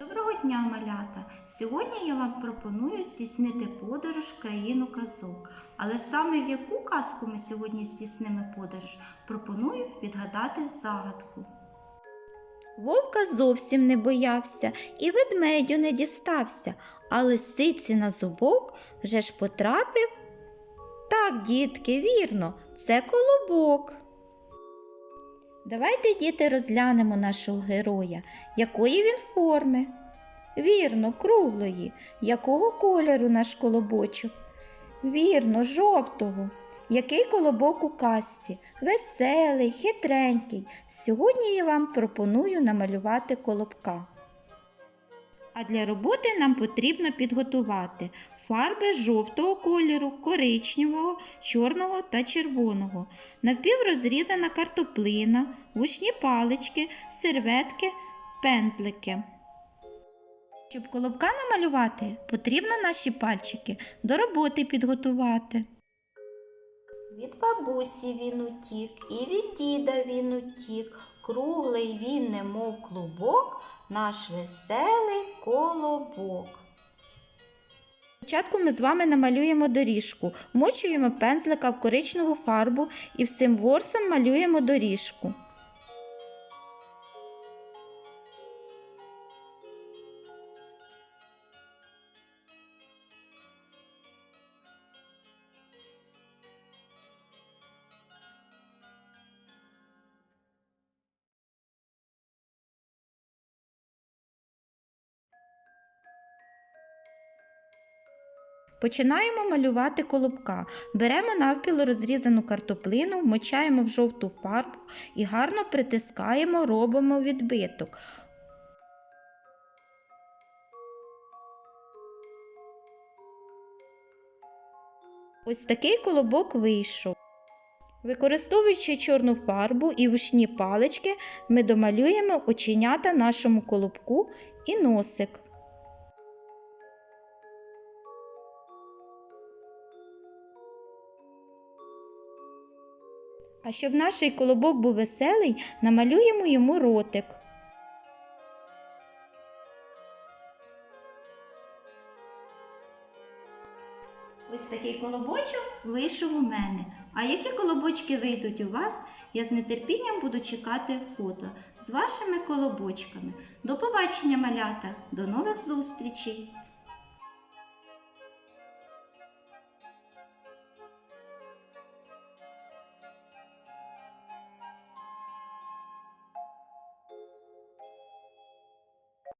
Доброго дня, малята! Сьогодні я вам пропоную здійснити подорож в країну казок. Але саме в яку казку ми сьогодні здійснимо подорож, пропоную відгадати загадку. Вовка зовсім не боявся і ведмедю не дістався, а лисиці на зубок вже ж потрапив. Так, дітки, вірно, це колобок. Давайте, діти, розглянемо нашого героя. Якої він форми? Вірно, круглої. Якого кольору наш колобочок? Вірно, жовтого. Який колобок у казці? Веселий, хитренький. Сьогодні я вам пропоную намалювати колобка. А для роботи нам потрібно підготувати фарби жовтого кольору, коричневого, чорного та червоного, навпіврозрізана картоплина, гучні палички, серветки, пензлики. Щоб колобка намалювати, потрібно наші пальчики до роботи підготувати. Від бабусі він утік, і від діда він утік. Круглий він, немов клубок, наш веселий колобок. Спочатку ми з вами намалюємо доріжку, вмочуємо пензлика в коричневу фарбу і всім ворсом малюємо доріжку. Починаємо малювати колобка. Беремо навпіл розрізану картоплину, вмочаємо в жовту фарбу і гарно притискаємо, робимо відбиток. Ось такий колобок вийшов. Використовуючи чорну фарбу і вушні палички, ми домалюємо оченята нашому колобку і носик. А щоб наш колобок був веселий, намалюємо йому ротик. Ось такий колобочок вийшов у мене. А які колобочки вийдуть у вас, я з нетерпінням буду чекати фото з вашими колобочками. До побачення, малята! До нових зустрічей!